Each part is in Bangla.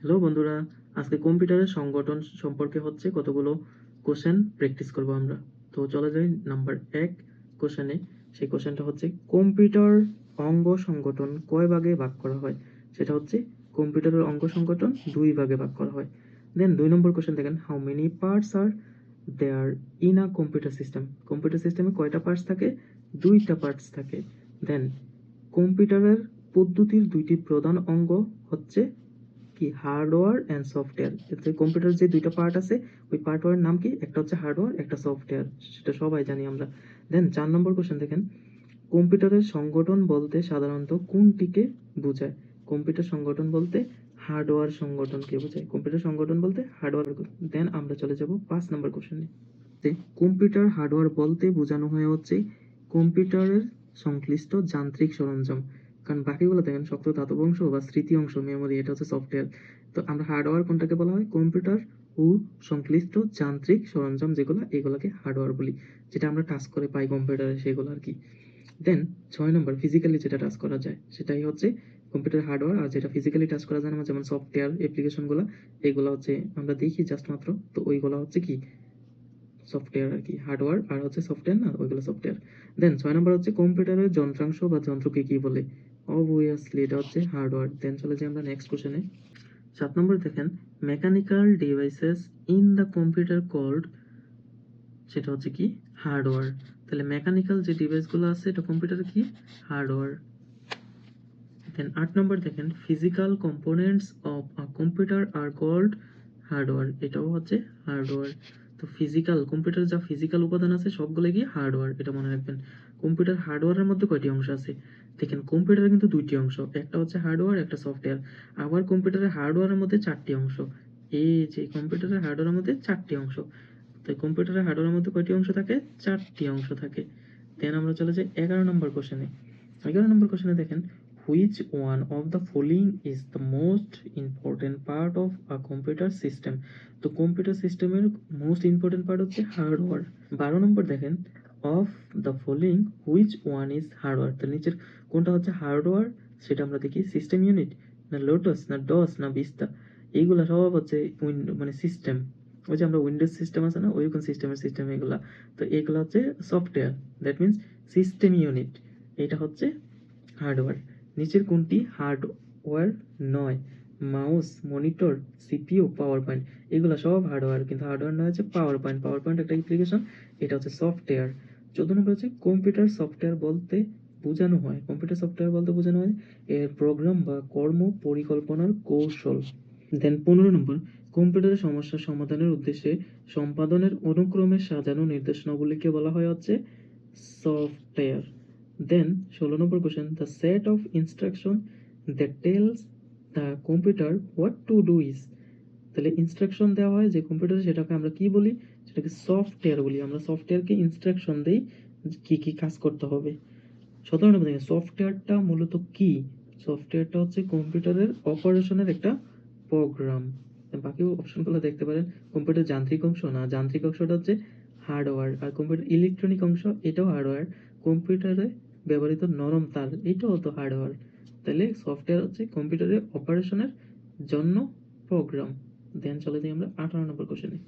হ্যালো বন্ধুরা, আজকে কম্পিউটারের সংগঠন সম্পর্কে হচ্ছে কতগুলো কোশ্চেন প্র্যাকটিস করব আমরা। তো চলে যাই নাম্বার এক কোশ্চেনে সেই কোশ্চেনটা হচ্ছে, কম্পিউটার অঙ্গ সংগঠন কয় ভাগে ভাগ করা হয়? সেটা হচ্ছে, কম্পিউটারের অঙ্গ সংগঠন দুই ভাগে ভাগ করা হয়। দেন দুই নম্বর কোশ্চেন দেখেন how many parts are there in a computer system computer সিস্টেমে কয়টা পার্টস থাকে? দুইটা পার্টস থাকে। দেন কম্পিউটারের পদ্ধতির দুইটি প্রধান অঙ্গ হচ্ছে কি? হার্ডওয়্যার অ্যান্ড সফটওয়্যার কম্পিউটার যে দুইটা পার্ট আছে, ওই পার্টওয়ার নাম কি? একটা হচ্ছে হার্ডওয়্যার একটা সফটওয়্যার সেটা সবাই জানি আমরা। দেন চার নম্বর কোশ্চেন দেখেন। কম্পিউটারের সংগঠন বলতে সাধারণত কোনটিকে বোঝায়? কম্পিউটার সংগঠন বলতে হার্ডওয়্যার সংগঠনকে বোঝায়। কম্পিউটার সংগঠন বলতে হার্ডওয়্যার দেন আমরা চলে যাব পাঁচ নম্বর কোশ্চেনে কম্পিউটার হার্ডওয়্যার বলতে বোঝানো হয় হচ্ছে কম্পিউটারের সংশ্লিষ্ট যান্ত্রিক সরঞ্জাম। কারণ বাকিগুলো দেখেন শক্ত ধাতব অংশ বা স্মৃতি অংশ মেমোরি এটা হচ্ছে সফটওয়্যার তো আমরা হার্ডওয়্যার কোনটাকে বলা হয়? কম্পিউটার ও সংশ্লিষ্ট যান্ত্রিক সরঞ্জাম যেগুলো, এগুলোকে হার্ডওয়্যার বলি, যেটা আমরা টাচ করে পাই কম্পিউটারে সেগুলো আর কি। দেন ছয় নম্বর ফিজিক্যালি যেটা টাচ করা যায়, সেটাই হচ্ছে কম্পিউটার হার্ডওয়্যার আর যেটা ফিজিক্যালি টাচ করা যায় না, যেমন সফটওয়্যার অ্যাপ্লিকেশনগুলো এগুলো হচ্ছে আমরা দেখি জাস্ট মাত্র। তো ওইগুলো হচ্ছে কি? সফটওয়্যার আর কি হার্ডওয়্যার আর হচ্ছে সফটওয়্যার না, ওইগুলো সফটওয়্যার দেন ছয় নম্বর হচ্ছে কম্পিউটারের যন্ত্রাংশ বা যন্ত্রকে কি বলে? অবভিয়াসলি এটা হচ্ছে হার্ডওয়্যার দেন চলে যাই আমরা নেক্সট কোশ্চেনে সাত নম্বর দেখেন mechanical devices in the computer called সেটা হচ্ছে কি? হার্ডওয়্যার তাহলে মেকানিক্যাল যে ডিভাইসগুলো আছে, এটা কম্পিউটারে কি? হার্ডওয়্যার দেন আট নম্বর দেখেন physical components of a computer are called hardware এটাও হচ্ছে হার্ডওয়্যার তো ফিজিক্যাল কম্পিউটার যা ফিজিক্যাল উপাদান আছে, সবগুলো কি হার্ডওয়্যার এটা মনে রাখবেন। কম্পিউটার হার্ডওয়্যারের মধ্যে কয়টি অংশ আছে? দেখেন কম্পিউটারে কিন্তু দুইটি অংশ, একটা হচ্ছে হার্ডওয়্যার একটা সফটওয়্যার আবার কম্পিউটারের হার্ডওয়্যারের মধ্যে চারটি অংশ। এই যে কম্পিউটারের হার্ডওয়্যারের মধ্যে চারটি অংশ। তো কম্পিউটারের হার্ডওয়্যারের মধ্যে কয়টি অংশ থাকে? চারটি অংশ থাকে। দেন আমরা চলে যাই এগারো নম্বর কোশ্চেনে এগারো নম্বর কোশ্চেনে দেখেন which one of the following is the most important part of a computer system তো কম্পিউটার সিস্টেমের মোস্ট ইম্পর্টেন্ট পার্ট হচ্ছে হার্ডওয়্যার বারো নম্বর দেখেন of the following which one is hardware তো নিচের কোনটা হচ্ছে হার্ডওয়্যার সেটা আমরা দেখি সিস্টেম ইউনিট না লোটাস না ডস না বিস্তা এইগুলা সব হচ্ছে মানে সিস্টেম ওই যে আমরা উইন্ডোজ সিস্টেম আছে না, ওইরকম সিস্টেমের সিস্টেম এগুলা। তো এগুলো হচ্ছে software that means system unit এটা হচ্ছে হার্ডওয়্যার নিচের কোনটি হার্ডওয়্যার নয়, mouse, monitor, CPU, power point. এগুলো সব হার্ডওয়্যার, কিন্তু হার্ডওয়্যার নয় হচ্ছে পাওয়ার পয়েন্ট। পাওয়ার পয়েন্ট একটা অ্যাপ্লিকেশন এটা হচ্ছে সফটওয়্যার চোদ্দ নম্বর হচ্ছে কম্পিউটার সফটওয়্যার বলতে বোঝানো হয়। কম্পিউটার সফটওয়্যার বলতে বোঝানো হয় এর প্রোগ্রাম বা কর্ম পরিকল্পনার কৌশল। দেন পনেরো নম্বর কম্পিউটারের সমস্যা সমাধানের উদ্দেশ্যে সম্পাদনের অনুক্রমে সাজানো নির্দেশনাগুলিকে বলা হয় হচ্ছে সফটওয়্যার দেন ষোলো নম্বর question the set of instruction that tells the computer what to do is তাহলে ইনস্ট্রাকশন দেওয়া হয় যে কম্পিউটারে সেটাকে আমরা কি বলি? সেটাকে সফটওয়্যার বলি। আমরা সফটওয়্যারকে ইনস্ট্রাকশন দেই কি কি কাজ করতে হবে। সতেরো নম্বর সফটওয়্যারটা মূলত কি? সফটওয়্যারটা হচ্ছে কম্পিউটারের অপারেশনের একটা প্রোগ্রাম বাকি অপশনগুলো দেখতে পারেন। কম্পিউটার যান্ত্রিক অংশ না, যান্ত্রিক অংশটা হচ্ছে হার্ডওয়্যার আর কম্পিউটার ইলেকট্রনিক অংশ, এটাও হার্ডওয়্যার কম্পিউটারে ব্যবহৃত নরম তার এটাও তো হার্ডওয়্যার তাহলে সফটওয়্যার হচ্ছে কম্পিউটারের অপারেশনের জন্য প্রোগ্রাম দেন চলে যাই আমরা আঠারো নম্বর কোশ্চেনে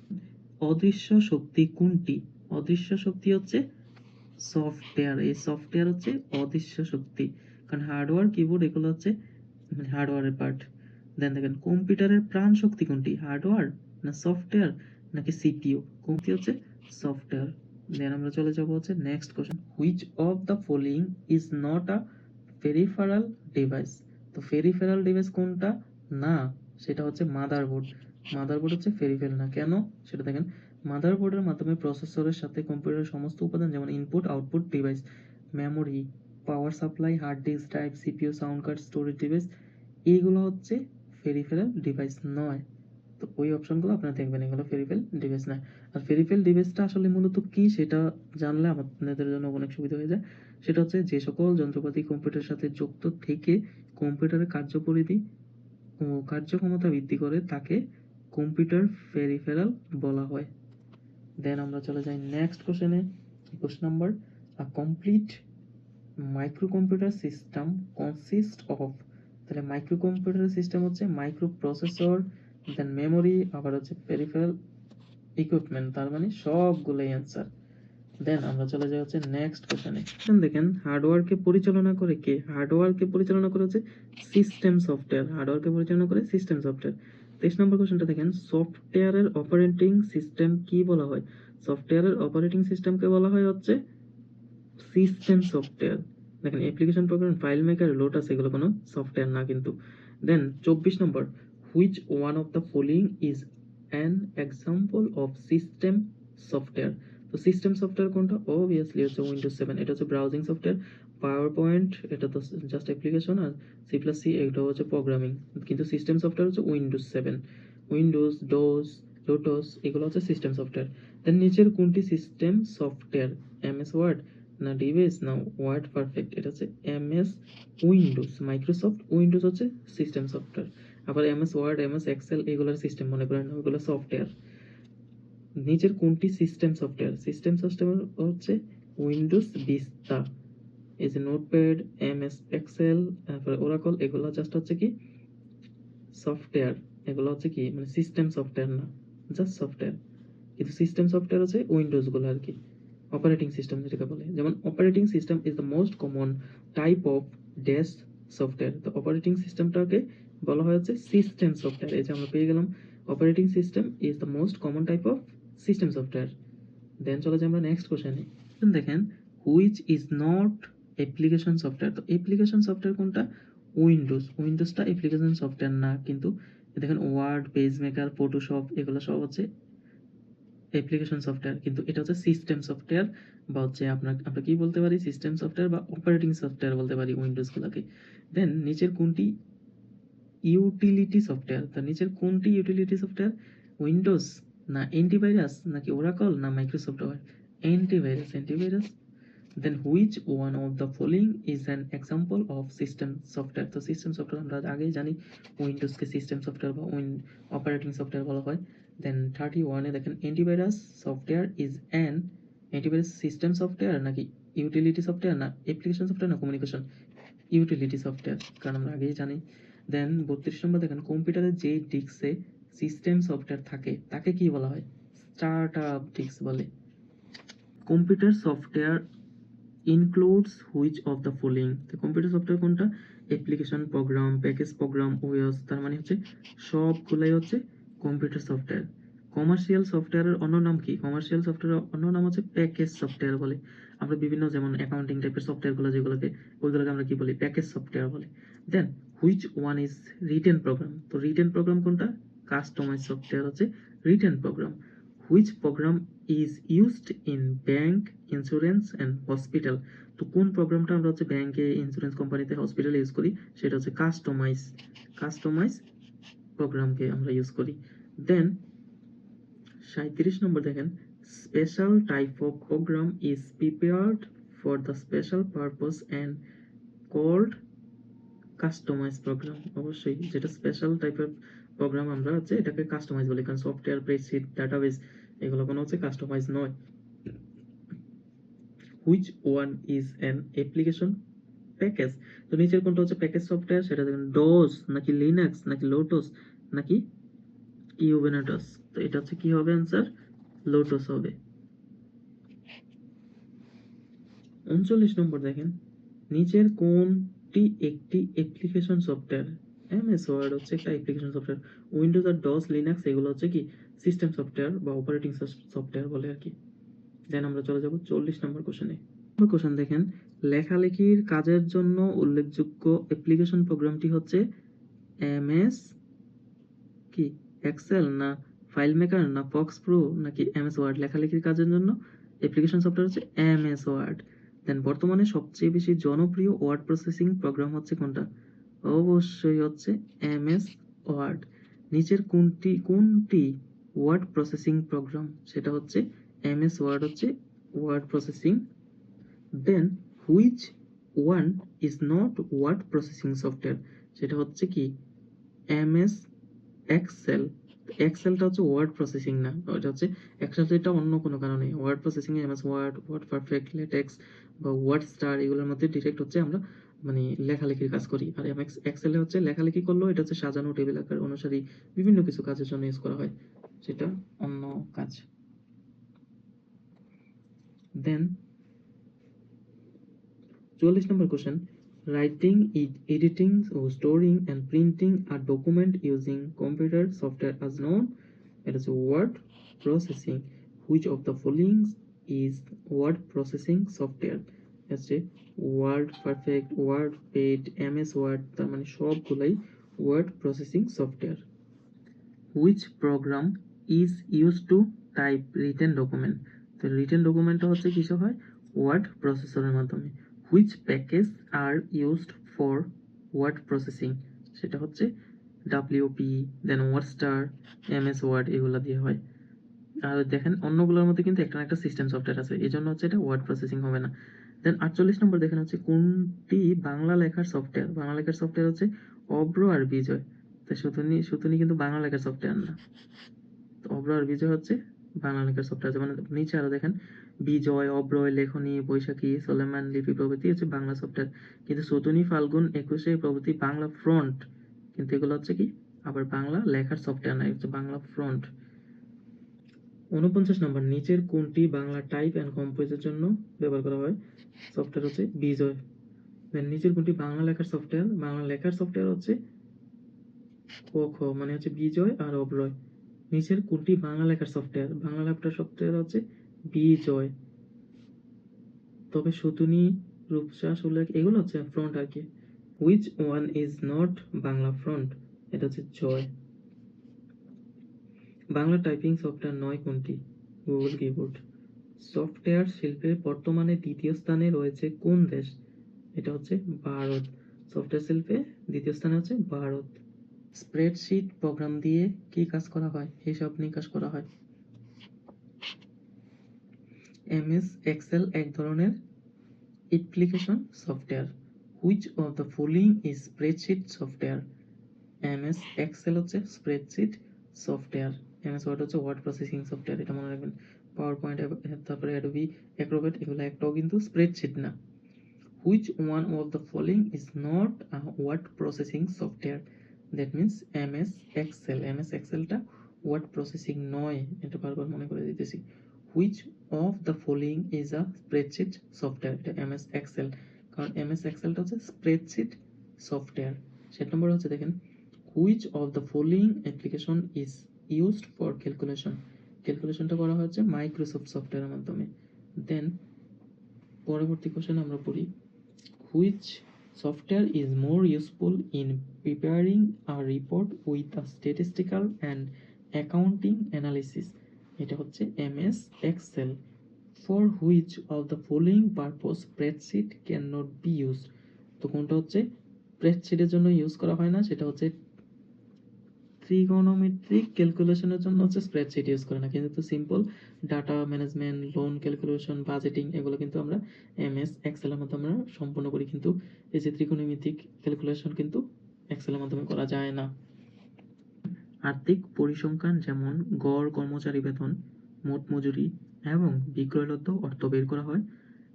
অদৃশ্য শক্তি কোনটি? অদৃশ্য শক্তি হচ্ছে সফটওয়্যার এই সফটওয়্যার হচ্ছে অদৃশ্য শক্তি। কারণ হার্ডওয়্যার কিবোর্ড এগুলো হচ্ছে মানে হার্ডওয়্যারের পার্ট দেন দেখেন কম্পিউটারের প্রাণ শক্তি কোনটি? হার্ডওয়্যার না সফটওয়্যার নাকি সিপিইউ কোনটি হচ্ছে সফটওয়্যার দেন আমরা চলে যাব হচ্ছে next question which of the following is not a peripheral device তো পেরিফেরাল ডিভাইস কোনটা? না, সেটা হচ্ছে মাদারবোর্ড মাদারবোর্ড হচ্ছে পেরিফেরাল না। কেন? সেটা দেখেন মাদারবোর্ডের মাধ্যমে প্রসেসরের সাথে কম্পিউটারের সমস্ত উপাদান, যেমন input output device memory power supply hard disk drive CPU sound card storage device এইগুলো হচ্ছে পেরিফেরাল ডিভাইস নয়। তো ওই অপশনগুলো আপনারা দেখবেন, এগুলো পেরিফেরাল ডিভাইস নয়। আর পেরিফেরাল ডিভাইসটা আসলে মূলত কি সেটা জানলে আপনাদের জন্য অনেক সুবিধা হয়ে যায়। সেটা হচ্ছে যে সকল যন্ত্রপাতি কম্পিউটারের সাথে যুক্ত থেকে কম্পিউটারের কার্যপরিধি ও কার্যক্ষমতা বৃদ্ধি করে তাকে কম্পিউটার পেরিফেরাল বলা হয়। দেন আমরা চলে যাই নেক্সট কোশ্চেনে একুশ number a complete microcomputer system consist of তাহলে মাইক্রো কম্পিউটার সিস্টেম হচ্ছে মাইক্রো প্রসেসর দেন মেমোরি আবার হচ্ছে পেরিফেরাল ইকুইপমেন্ট তার মানে সবগুলোই অ্যান্সার দেন আমরা চলে যাই হচ্ছে নেক্সট কোশ্চেনে দেখেন হার্ডওয়্যারকে পরিচালনা করে কে? হার্ডওয়্যারকে পরিচালনা করে হচ্ছে সিস্টেম সফটওয়্যার হার্ডওয়্যারকে পরিচালনা করে সিস্টেম সফটওয়্যার তেইশ নম্বর কোশ্চেনটা দেখেন সফটওয়্যারের অপারেটিং সিস্টেম কি বলা হয়? সফটওয়্যারের অপারেটিং সিস্টেমকে বলা হয় হচ্ছে সিস্টেম সফটওয়্যার দেখেন application program file maker Lotus এগুলো কোনো সফটওয়্যার না কিন্তু। দেন চব্বিশ নম্বর which one of the following is an example of system software তো সিস্টেম সফটওয়্যার কোনটা? অবভিয়াসলি হচ্ছে উইন্ডোজ সেভেন এটা হচ্ছে ব্রাউজিং সফটওয়্যার পাওয়ার পয়েন্ট এটা তো জাস্ট অ্যাপ্লিকেশন আর সি প্লাস সি এটা হচ্ছে প্রোগ্রামিং কিন্তু সিস্টেম সফটওয়্যার হচ্ছে Windows seven Windows DOS Lotus এগুলো হচ্ছে সিস্টেম সফটওয়্যার দেন নিচের কোনটি সিস্টেম সফটওয়্যার এমএস ওয়ার্ড না ডিভাইস না ওয়ার্ড পারফেক্ট এটা হচ্ছে এমএস উইন্ডোজ মাইক্রোসফট উইন্ডোজ হচ্ছে সিস্টেম সফটওয়্যার আবার এমএস ওয়ার্ড এমএস এক্সেল এগুলোর সিস্টেম মনে করেন, ওগুলো সফটওয়্যার নিচের কোনটি সিস্টেম সফটওয়্যার সিস্টেম সফটওয়্যার হচ্ছে উইন্ডোজ ভিস্তা এই যে নোটপ্যাড এমএস এক্সেল তারপরে ওরাকল এগুলো জাস্ট হচ্ছে কি সফটওয়্যার এগুলো হচ্ছে কি মানে সিস্টেম সফটওয়্যার না জাস্ট সফটওয়্যার কিন্তু সিস্টেম সফটওয়্যার হচ্ছে উইন্ডোজগুলো আর কি অপারেটিং সিস্টেম যেটাকে বলে। যেমন operating system is the most common type of desk software তো অপারেটিং সিস্টেমটাকে বলা হয় হচ্ছে সিস্টেম সফটওয়্যার এই যে আমরা পেয়ে গেলাম। Operating system is the most common type of system software then চলে যাই আমরা নেক্সট কোশ্চেনে দেখেন which is not application software তো অ্যাপ্লিকেশন সফটওয়্যার কোনটা? উইন্ডোজ উইন্ডোজটা অ্যাপ্লিকেশন সফটওয়্যার না, কিন্তু দেখেন ওয়ার্ড পেজ মেকার ফটোশপ এগুলো সব হচ্ছে অ্যাপ্লিকেশন সফটওয়্যার কিন্তু এটা হচ্ছে সিস্টেম সফটওয়্যার বা হচ্ছে আপনার, আমরা কি বলতে পারি? সিস্টেম সফটওয়্যার বা অপারেটিং সফটওয়্যার বলতে পারি উইন্ডোজগুলোকে দেন নিচের কোনটি ইউটিলিটি সফটওয়্যার তো নিচের কোনটি ইউটিলিটি সফটওয়্যার উইন্ডোজ না অ্যান্টিভাইরাস নাকি ওরাকল না Microsoft Word antivirus antivirus then which one of the following is an example of system software তো সিস্টেম সফটওয়্যার আমরা আগেই জানি উইন্ডোজকে সিস্টেম সফটওয়্যার বা উইন অপারেটিং সফটওয়্যার বলা হয়। দেন থার্টি ওয়ানে দেখেন antivirus software is an antivirus system software নাকি ইউটিলিটি সফটওয়্যার না অ্যাপ্লিকেশন সফটওয়্যার না কমিউনিকেশন ইউটিলিটি সফটওয়্যার কারণ আমরা আগেই জানি। দেন বত্রিশ নম্বর দেখেন কম্পিউটারের যে ডিস্কে সিস্টেম সফটওয়্যার থাকে, তাকে কি বলা হয়? স্টার্ট আপ ডিস্ক বলে। Computer software includes which of the following তো কম্পিউটার সফটওয়্যার কোনটা? Application program package program OS তার মানে হচ্ছে সবগুলাই হচ্ছে কম্পিউটার সফটওয়্যার কমার্শিয়াল সফটওয়্যারের অন্য নাম কি? কমার্শিয়াল সফটওয়্যারের অন্য নাম হচ্ছে প্যাকেজ সফটওয়্যার বলে। আমরা বিভিন্ন যেমন অ্যাকাউন্টিং টাইপের সফটওয়্যারগুলো যেগুলোকে, ওইগুলোকে আমরা কি বলি? প্যাকেজ সফটওয়্যার বলে। Then which one is written program তো রিটেন প্রোগ্রাম কোনটা? কাস্টমাইজ সফটওয়্যার হচ্ছে written program which program is used in bank insurance and hospital তো কোন প্রোগ্রামটা আমরা হচ্ছে ব্যাংকে ইন্স্যুরেন্স কোম্পানিতে হসপিটালে ইউজ করি? সেটা হচ্ছে কাস্টমাইজ কাস্টমাইজ প্রোগ্রামকে আমরা ইউজ করি। দেন সাঁত্রিশ নম্বর দেখেন special type of program is prepared for the special purpose and called customize program অবশ্যই, যেটা স্পেশাল টাইপের প্রোগ্রাম আমরা হচ্ছে এটাকে কাস্টমাইজ বলি। কারণ সফটওয়্যার স্প্রেডশিট ডাটাবেস এগুলো কোনো হচ্ছে কাস্টমাইজ নয়। Which one is an application package তো নিচের কোনটা হচ্ছে প্যাকেজ সফটওয়্যার সেটা দেখেন ডোজ নাকি লিনাক্স নাকি লোটোস নাকি ইউবেনাটস তো এটা হচ্ছে কি হবে অ্যান্সার লোটোস হবে। উনচল্লিশ নম্বর দেখেন, নিচের কোনটি একটি অ্যাপ্লিকেশন সফটওয়্যার এমএস ওয়ার্ড হচ্ছে একটা অ্যাপ্লিকেশন সফটওয়্যার উইন্ডোজ আর ডস লিনাক্স এগুলো হচ্ছে কি? সিস্টেম সফটওয়্যার বা অপারেটিং সফটওয়্যার বলে আর কি। দেন আমরা চলে যাব চল্লিশ নম্বর কোশ্চেনে নম্বর কোশ্চেন দেখেন, লেখালেখির কাজের জন্য উল্লেখযোগ্য অ্যাপ্লিকেশন প্রোগ্রামটি হচ্ছে এমএস কি? এক্সেল না ফাইল মেকার না ফক্স প্রো নাকি এমএস ওয়ার্ড লেখালেখির কাজের জন্য অ্যাপ্লিকেশন সফটওয়্যার হচ্ছে এমএস ওয়ার্ড দেন বর্তমানে সবচেয়ে বেশি জনপ্রিয় ওয়ার্ড প্রসেসিং প্রোগ্রাম হচ্ছে কোনটা? অবশ্যই হচ্ছে এমএস ওয়ার্ড। নিচের কোনটি কোনটি ওয়ার্ড প্রসেসিং প্রোগ্রাম সেটা হচ্ছে এমএস ওয়ার্ড হচ্ছে word processing then which one is not word processing software সেটা হচ্ছে কি? MS, Excel. এক্সেলটা হচ্ছে ওয়ার্ড প্রসেসিং না। ওটা হচ্ছে এক্সেলটা অন্য কোনো কারণে। ওয়ার্ড প্রসেসিং এ MS word word perfect latex বা ওয়ার্ড স্টার এগুলোর মধ্যে ডিরেক্ট হচ্ছে আমরা মানে লেখালেখির কাজ করি। আর এমএক্স এক্সেলে হচ্ছে লেখালেখি করলেও এটা হচ্ছে সাজানো টেবিল আকার, অনুসারী বিভিন্ন কিছু কাজের জন্য ইউজ করা হয়। সেটা অন্য কাজ। দেন চুয়াল্লিশ নম্বর question writing editing storing and printing R document using computer software as known এটা হচ্ছে word processing which of the following is word processing software হচ্ছে WordPerfect WordPad MS Word তার মানে সবগুলাই word processing software which program is use to type written document তো রিটেন ডকুমেন্টটা হচ্ছে কিসে হয়? ওয়ার্ড প্রসেসরের which package are used for word processing সেটা হচ্ছে WP then WordStar MS Word এগুলো দিয়ে হয়। আর দেখেন, অন্যগুলোর মধ্যে কিন্তু একটা না একটা সিস্টেম সফটওয়্যার আছে। এই জন্য হচ্ছে এটা ওয়ার্ড প্রসেসিং হবে না। দেন আটচল্লিশ নম্বর দেখেন হচ্ছে কোনটি বাংলা লেখার সফটওয়্যার বাংলা লেখার সফটওয়্যার হচ্ছে অব্র আর বিজয়। তো সুতনি সুতনি কিন্তু বাংলা লেখার সফটওয়্যার না। তো অব্র আর বিজয় হচ্ছে বাংলা লেখার সফটওয়্যার যেমন নিচে আরও দেখেন, বিজয়, অব্রয়, লেখনী, বৈশাখী, সোলেমান, লিপি প্রভৃতি হচ্ছে বাংলা সফটওয়্যার কিন্তু সতনী, ফাল্গুন, একুশে প্রভৃতি বাংলা ফ্রন্ট কিন্তু এগুলো হচ্ছে কি? আবার বাংলা লেখার সফটওয়্যার না হচ্ছে বাংলা ফ্রন্ট উনপঞ্চাশ নম্বর, নিচের কোনটি বাংলা টাইপ অ্যান্ড কম্পোজের জন্য ব্যবহার করা হয়? সফটওয়্যার হচ্ছে বিজয়। দেন নিচের কোনটি বাংলা লেখার সফটওয়্যার বাংলা লেখার সফটওয়্যার হচ্ছে ক খ মানে হচ্ছে বিজয় আর অব্রয়। নিচের কোনটি বাংলা লেখার সফটওয়্যার বাংলা লেখার সফটওয়্যার হচ্ছে বিজয়। তবে সতুনি রূপসা, সুলেখ, এগুলো হচ্ছে ফ্রন্ট আর কি। Which one is not Bangla font এটা হচ্ছে জয়। বাংলা টাইপিং সফটওয়্যার নয় কোনটি? গুগল কিবোর্ড সফটওয়্যার শিল্পে বর্তমানে দ্বিতীয় স্থানে রয়েছে কোন দেশ? এটা হচ্ছে ভারত। সফটওয়্যার শিল্পে দ্বিতীয় স্থানে হচ্ছে ভারত। স্প্রেডশিট প্রোগ্রাম দিয়ে কি কাজ করা হয়? হিসাব নিকাশ করা হয়। এমএস, এক্সেল এক ধরনের application software which of the following is spreadsheet software MS, Excel হচ্ছে স্প্রেডশিট সফটওয়্যার এমএস ওয়ার্ড হচ্ছে ওয়ার্ড প্রসেসিং সফটওয়্যার এটা মনে রাখবেন। পাওয়ার পয়েন্ট তারপরে অ্যাডোবি অ্যাক্রোবেট এগুলো একটাও কিন্তু স্প্রেডশিট না। Which one of the following is not word processing software that means MS Excel MS এক্সেলটা word processing নয়, এটা বারবার মনে করে দিতেছি। Which of the following is a spreadsheet software এটা এমএস এক্সেল কারণ এমএস এক্সেলটা হচ্ছে স্প্রেডশিট সফটওয়্যার সেট নম্বর হচ্ছে দেখেন which of the following application is used for calculation ক্যালকুলেশনটা করা হচ্ছে মাইক্রোসফট সফটওয়্যারের মাধ্যমে। দেন পরবর্তী কোশ্চেন আমরা পড়ি which software is more useful in preparing a report with a statistical and accounting analysis এটা হচ্ছে Excel for which of the following purpose spreadsheet can not be use তো কোনটা হচ্ছে? স্প্রেডশিটের জন্য ইউজ করা হয় না, সেটা হচ্ছে ট্রিগোনোমেট্রিক ক্যালকুলেশনের জন্য হচ্ছে স্প্রেডশিট ইউজ করে না। কিন্তু simple data management loan calculation budgeting এগুলো কিন্তু আমরা এমএস এক্সেলের মাধ্যমে আমরা সম্পূর্ণ করি। কিন্তু এই যে ত্রিকোণমিতিক ক্যালকুলেশন কিন্তু এক্সেলের মাধ্যমে করা যায় না। আর্থিক পরিসংখ্যান যেমন গড়, কর্মচারী বেতন, মোট মজুরি এবং বিক্রয়লব্ধ অর্থ বের করা হয়।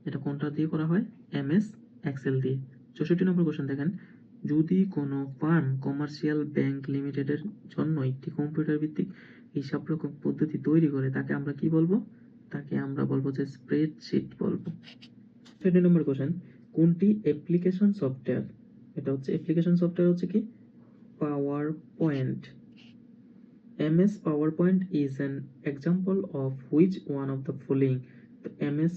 এটা কোনটা দিয়ে করা হয়? এমএস এক্সেল দিয়ে। চৌষট্টি নম্বর কোশ্চেন দেখেন। যদি কোনো ফার্ম কমার্শিয়াল ব্যাংক লিমিটেডের জন্য একটি কম্পিউটার ভিত্তিক হিসাব রকম পদ্ধতি তৈরি করে, তাকে আমরা কি বলব? তাকে আমরা বলব যে স্প্রেডশিট বলব। থার্টি নম্বর কোশ্চেন কোনটি অ্যাপ্লিকেশন সফটওয়্যার এটা হচ্ছে অ্যাপ্লিকেশন সফটওয়্যার হচ্ছে কি? PowerPoint MS PowerPoint is an example of which one of the following? তো MS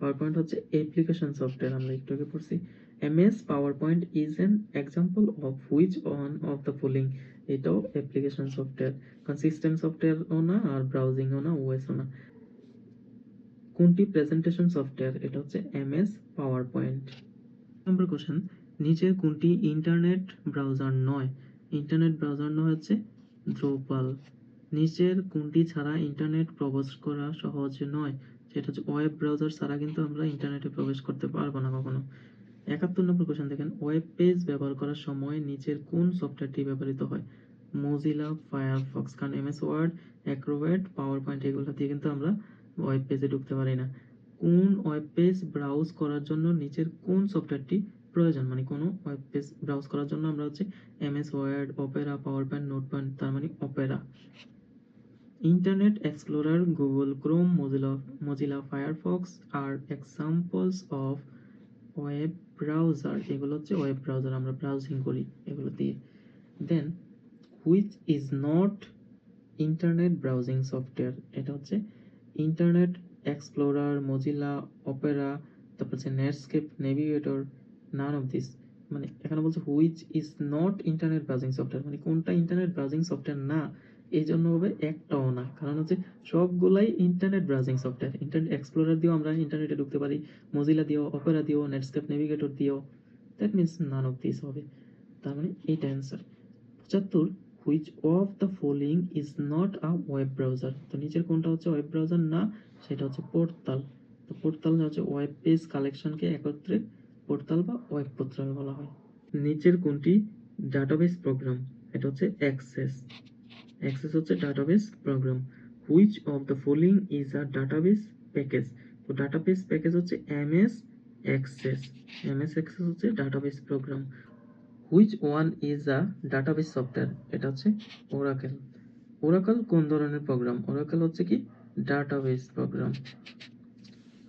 ওয়ার্ডটার পাওয়ারপয়েন্ট হচ্ছে অ্যাপ্লিকেশন সফটওয়্যার আমরা একটু আগে পড়ছি। MS PowerPoint is an example of which one of the following? এটাও অ্যাপ্লিকেশন সফটওয়্যার কারণ সিস্টেম সফটওয়্যারও না আর ব্রাউজিংও না ওএসও না। কোনটি প্রেজেন্টেশন সফটওয়্যার এটা হচ্ছে এমএস পাওয়ার পয়েন্ট নম্বর কোশ্চেন নিচের কোনটি ইন্টারনেট ব্রাউজার নয়? ইন্টারনেট ব্রাউজার নয় হচ্ছে দ্রৌপাল নিচের কোনটি ছাড়া ইন্টারনেট প্রবেশ করা সহজ নয়? সেটা হচ্ছে ওয়েব ব্রাউজার ছাড়া কিন্তু আমরা ইন্টারনেটে প্রবেশ করতে পারব না কখনো। একাত্তর নম্বর কোশ্চেন দেখেন ওয়েব পেজ ব্যবহার করার সময় নিচের কোন সফটওয়্যারটি ব্যবহৃত হয়? মোজিলা ফায়ারফক্স কারণ MS Word Acrobat power point এগুলো দিয়ে কিন্তু আমরা ওয়েব পেজে ঢুকতে পারি না। কোন ওয়েব পেজ ব্রাউজ করার জন্য নিচের কোন সফটওয়্যারটি প্রয়োজন? মানে কোনো ওয়েব পেজ ব্রাউজ করার জন্য আমরা হচ্ছে MS Word Opera PowerPoint note point তার মানে Opera Internet Explorer Google Chrome Mozilla Mozilla Firefox আর এক্সাম্পলস অফ ওয়েব ব্রাউজার এগুলো হচ্ছে ওয়েব ব্রাউজার আমরা ব্রাউজিং করি এগুলো দিয়ে। Then which is not internet browsing software এটা হচ্ছে ইন্টারনেট এক্সপ্লোরার মজিলা অপেরা তারপর হচ্ছে Netscape Navigator none of this মানে এখানে বলছে which is not internet browsing software মানে কোনটা ইন্টারনেট ব্রাউজিং সফটওয়্যার না? এই জন্য হবে একটাও না। কারণ হচ্ছে সবগুলাই internet browsing software Internet Explorer দিয়েও আমরা ইন্টারনেটে ঢুকতে পারি মজিলা দিয়েও অপেরা দিয়েও নেটস্কেপ নেভিগেটর দিয়েও। That means none of this হবে। তার মানে এইটা অ্যান্সার পঁচাত্তর which of the following is not a web browser তো নিচের কোনটা হচ্ছে ওয়েব ব্রাউজার না, সেটা হচ্ছে পোর্টাল তো পোর্টাল হচ্ছে ওয়েব পেজ কালেকশনকে একত্রে পোর্টাল বা ওয়েব পোর্টাল বলা হয়। নিচের কোনটি? ডাটাবেস প্রোগ্রাম এটা হচ্ছে অ্যাক্সেস অ্যাক্সেস হচ্ছে database program which of the following is a database package তো ডাটাবেস প্যাকেজ হচ্ছে M S Access M S Access হচ্ছে database program which one is a database software এটা হচ্ছে ওরাকেল ওরাকেল কোন ধরনের প্রোগ্রাম ওরাকেল হচ্ছে কি? Database program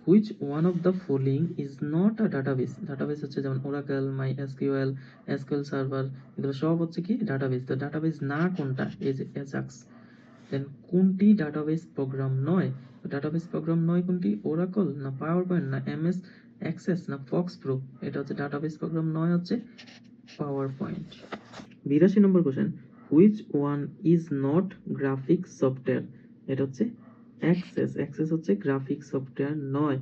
which one of the following is not a database database হচ্ছে যেমন Oracle MySQL SQL server এগুলো সব হচ্ছে কি? ডাটাবেস তো ডাটাবেস না কোনটা? এজ এজাক্স দেন কোনটি ডাটাবেস প্রোগ্রাম নয়? ডাটাবেস প্রোগ্রাম নয় কোনটি? ওরাকল না পাওয়ার পয়েন্ট না এমএস অ্যাক্সেস না ফক্স প্রো এটা হচ্ছে ডাটাবেস প্রোগ্রাম নয় হচ্ছে পাওয়ার পয়েন্ট বিরাশি নম্বর question which one is not graphic software এটা হচ্ছে অ্যাক্সেস অ্যাক্সেস হচ্ছে গ্রাফিক সফটওয়্যার নয়।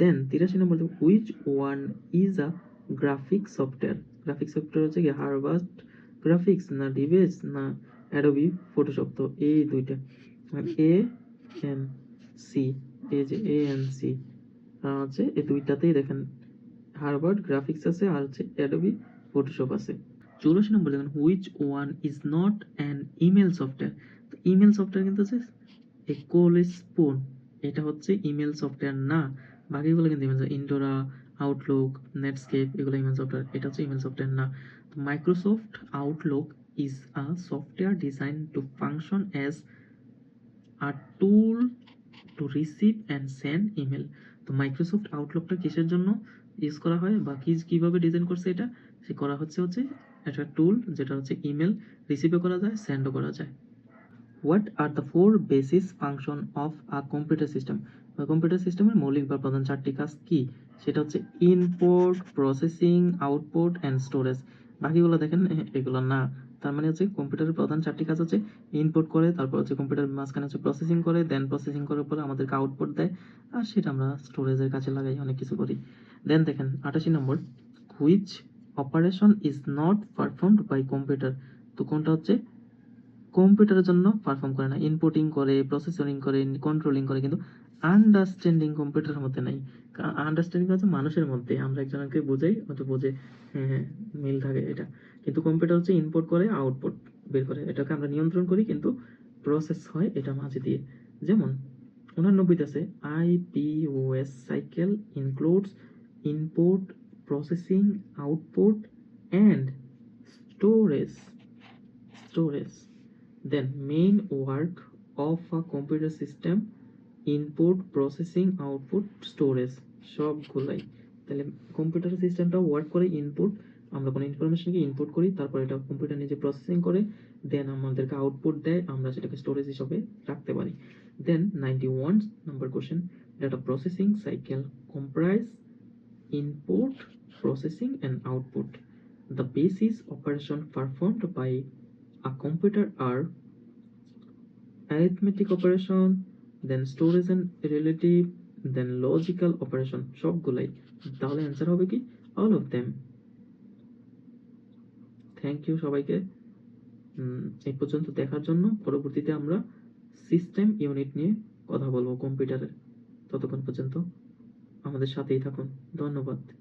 দেন তিরাশি নম্বর which one is a graphic software graphic software হচ্ছে কি হারভাস্ট গ্রাফিক্স না ডিবেস না অ্যাডোবি ফটোশপ তো এই দুইটা। এ এন সি এই যে এ এন সি হচ্ছে এই দুইটাতেই দেখেন হারভার্ড গ্রাফিক্স আছে আর হচ্ছে অ্যাডোবি ফটোশপ আছে। চৌরাশি নম্বর দেখেন which one is not an email software তো ইমেল সফটওয়্যার কিন্তু হচ্ছে এ কোলেস্পোন এটা হচ্ছে ইমেল সফটওয়্যার না, বাকিগুলো কিন্তু ইমেল ইন্ডোরা, আউটলুক, নেটস্কেপ, এগুলো ইমেল সফটওয়্যার, এটা হচ্ছে ইমেল সফটওয়্যার না। Microsoft Outlook is a software designed to function as a tool to receive and send email তো মাইক্রোসফট আউটলুকটা কিসের জন্য ইউজ করা হয় বা কি কীভাবে ডিজাইন করছে এটা? সে করা হচ্ছে হচ্ছে একটা টুল যেটা হচ্ছে ইমেল রিসিভও করা যায়, সেন্ডও করা যায়। What are the four basis function of a computer system computer সিস্টেমের মৌলিক বা প্রধান চারটি কাজ কি? সেটা হচ্ছে input processing output and storage বাকিগুলো দেখেন এগুলো না। তার মানে হচ্ছে কম্পিউটারের প্রধান চারটি কাজ হচ্ছে ইনপুট করে, তারপর হচ্ছে কম্পিউটার মাঝখানে হচ্ছে প্রসেসিং করে দেন প্রসেসিং করার পরে আমাদেরকে আউটপুট দেয়, আর সেটা আমরা স্টোরেজের কাছে লাগাই, অনেক কিছু করি। দেন দেখেন আটাশি নম্বর which operation is not performed by computer তো কোনটা হচ্ছে কম্পিউটারের জন্য পারফর্ম করে না। ইনপুটিং করে প্রসেসরিং করে কন্ট্রোলিং করে, কিন্তু আন্ডারস্ট্যান্ডিং কম্পিউটারের মধ্যে নাই। আন্ডারস্ট্যান্ডিং হচ্ছে মানুষের মধ্যে। আমরা একজনকে বোঝাই, হয়তো বোঝে হ্যাঁ হ্যাঁ মিল থাকে এটা। কিন্তু কম্পিউটার হচ্ছে ইনপুট করে আউটপুট বের করে। এটাকে আমরা নিয়ন্ত্রণ করি, কিন্তু প্রসেস হয় এটা মাঝে দিয়ে। যেমন, উনানব্বইতে আছে IPOS cycle includes input processing output and storage storage then main work of a computer system, input, processing, output, storage, সবগুলাই। তাহলে কম্পিউটার সিস্টেমটা ওয়ার্ক করে ইনপুট আমরা কোনো ইনফরমেশনকে ইনপুট করি, তারপর এটা কম্পিউটার নিজে প্রসেসিং করে দেন আমাদেরকে আউটপুট দেয়, আমরা সেটাকে স্টোরেজ হিসাবে রাখতে পারি। Then ninety one number question data processing cycle comprise input, processing and output the basis operation performed by a computer are arithmetic operation, then storage and relative, then logical operation, সবগুলাই। তাহলে অ্যান্সার হবে কি? All of them thank you সবাইকে। এই পর্যন্ত দেখার জন্য পরবর্তীতে আমরা সিস্টেম ইউনিট নিয়ে কথা বলব কম্পিউটারের ততক্ষণ পর্যন্ত আমাদের সাথেই থাকুন। ধন্যবাদ।